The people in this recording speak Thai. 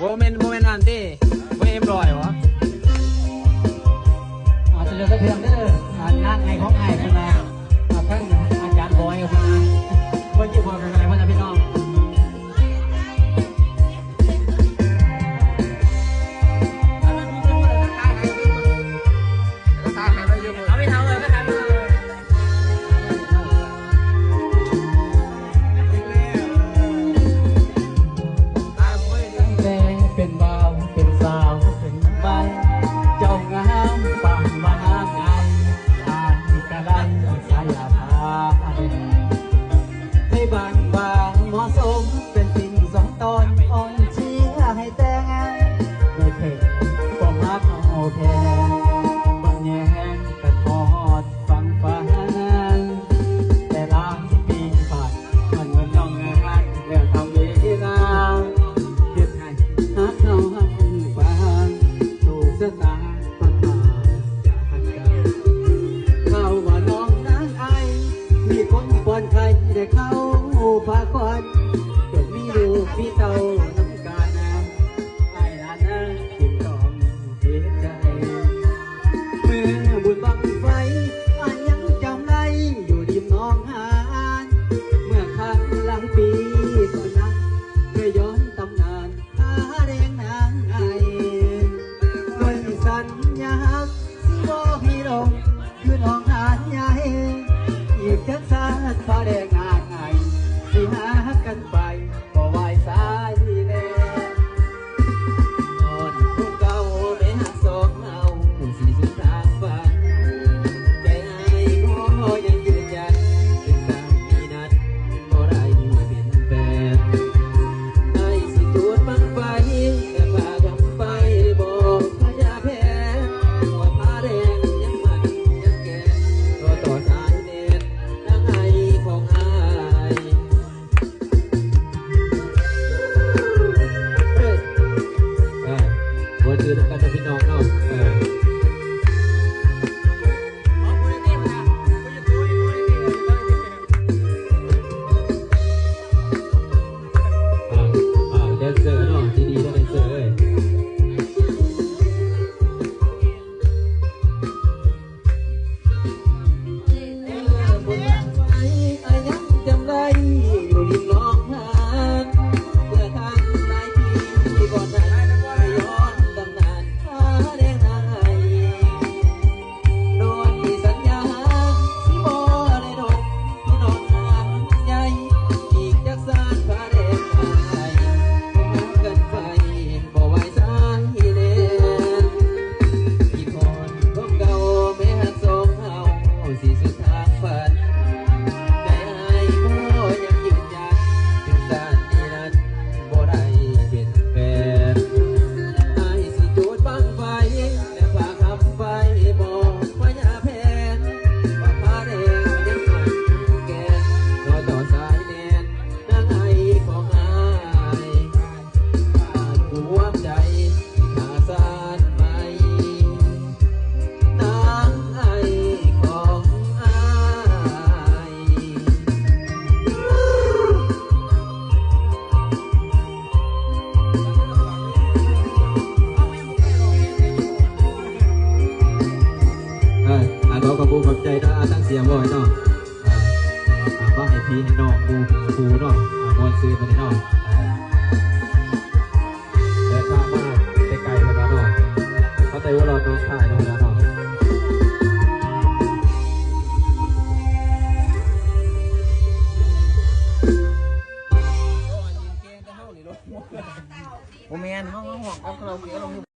moment moment nanti บางบางเหมาะสมเป็นติ่งสองตอนอ่อนเชียให้แต่งงานโดเธอความรักเอาแค่ เบิร์ดคือน้ำกันพี่น้องเนาะ เสียบ่อยเนาะก็าไอพี่ให้น้องูกูเนาะมวนซื้อมาเนาะแต่ข้ามากไกลๆไปแล้วเนาะเขาใจว่าเราต้องถ่ายเนาะเนาะโอ้แมนห้องห้องห้องเขาเราเกี่ยวเรา